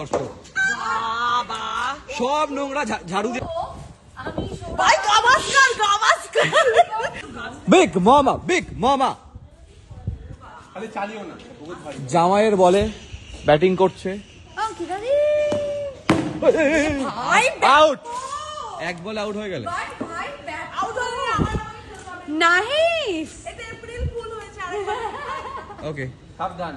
দর্শক। সব নোংরা ঝাড়ু ভাই বিগ মামা বিগ মামা। জামাইয়ের বলে ব্যাটিং করছে। আউট এক বলে আউট হয়ে গেল। আউট নাইস এটা এপ্রিল ফুল হয়েছে আরেকবার। ওকে সাবধান।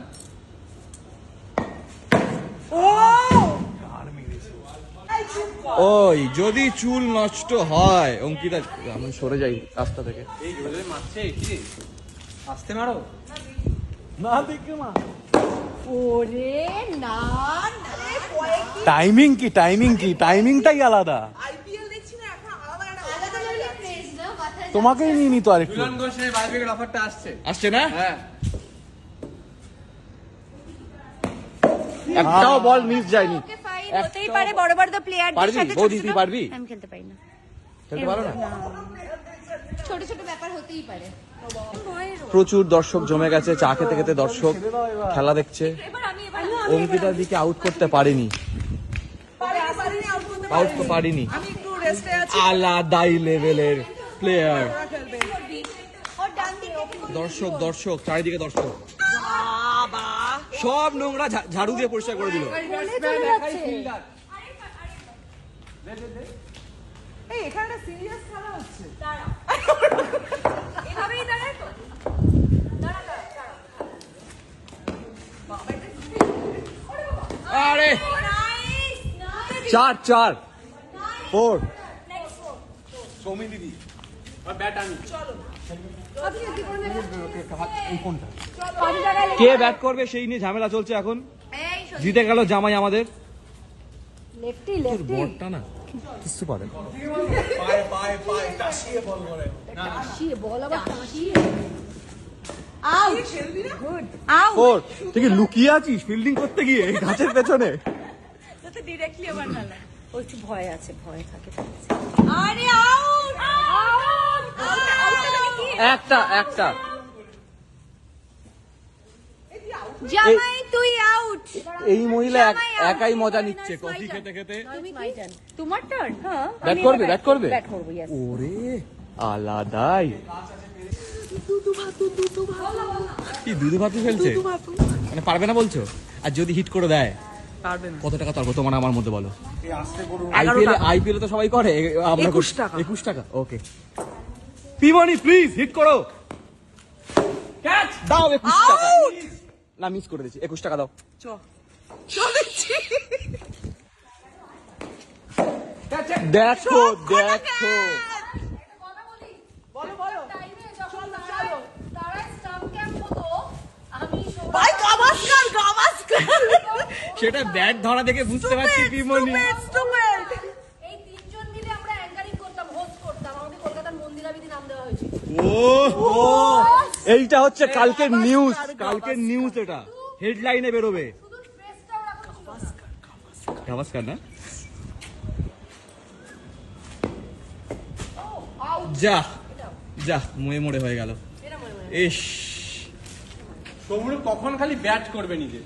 ওই যদি চুল নষ্ট হয় অঙ্কিতা আমি সরে যাই রাস্তা থেকে। এই জোরে মারছে কি? আসতে মারো। না দেখে মা ওরে না না রে কয়েক টাইমিং কি টাইমিং কি? টাইমিংটাই আলাদা। তোমাকেই নিয়ে নিত আরেকটু। আসছে। আসছে না? হ্যাঁ। একটাও বল মিস যায়নি। হতেই পারে বড় বড় প্লেয়ারদের পারবি? সাথে বৌদি, ছোট তুই ছোট- পারবি? আমি খেলতে পারি না। খেলতে পারো না? ছোট ছোট ব্যাপার হতেই পারে। প্রচুর দর্শক জমে গেছে চা খেতে খেতে দর্শক খেলা দেখছে। অঙ্কিতার দিকে আউট করতে পারেনি। আউট তো পারিনি। আমি একটু রেস্টে আছি। আলাদাই লেভেলের প্লেয়ার দর্শক দর্শক চারিদিকে দর্শক। সব নোংরা ঝাড়ু দিয়ে পরিষ্কার করে দিল। এই এখানে সিরিয়াস খেলা হচ্ছে। এভাবেই দাঁড়ায় তো। দাঁড়া দাঁড়া দাঁড়া। আরে চার। চার ফোর নেক্সট ফোর সৌমি দিদি। আর ব্যাট আমি আপনি কি ব্যাট করবে সেই নিয়ে ঝামেলা চলছে এখন? জিতে গেল জামাই আমাদের। লেফটি তোর লেফটি বলটা না? কিছু পারে পায়ে পায়ে পায়ে টাসিয়ে বল করে টাসিয়ে বল আবার টাসিয়ে আউট গুড আউট ফোর তুই কি লুকিয়ে আছিস ফিল্ডিং করতে গিয়ে এই গাছের পেছনে? যাতে ডিরেক্টলি আবার না ও একটু ভয় আছে ভয় থাকে। আরে আউট আউট আউট কি একটা একটা। জামাই তুই আউট এই মহিলা. একাই মজা নিচ্ছে কফি খেতে খেতে। তোমার টার্ন হ্যাঁ। ব্যাট করবে ব্যাট করবে? ব্যাট করব ইয়েস ওরে আলাদাই। কি ভাতু খেলছে? মানে পারবে না বলছো? আর যদি হিট করে দেয়? কত টাকা তর্ক? তোমার আমার মধ্যে বলো। আইপিএল আইপিএল তো সবাই করে। এ- আমরা একুশ টাকা। একুশ টাকা? ওকে। পিমনি প্লিজ হিট করো। ক্যাচ দাও একুশ টাকা। না মিস করে দিচ্ছি একুশ টাকা দাও। চ। দেখো দেখো। বলো বলো। ভাই গাভাস্কার গাভাস্কার। সেটা ব্যাট ধরা দেখে বুঝতে পারছি পিমনি ও এইটা হচ্ছে কালকের নিউজ কালকের নিউজ এটা। হেডলাইনে বেরোবে। গাভাস্কার না? যা যা ময়ে মরে হয়ে গেল। ইস। সৌম্য কখন খালি ব্যাট করবে নিজে?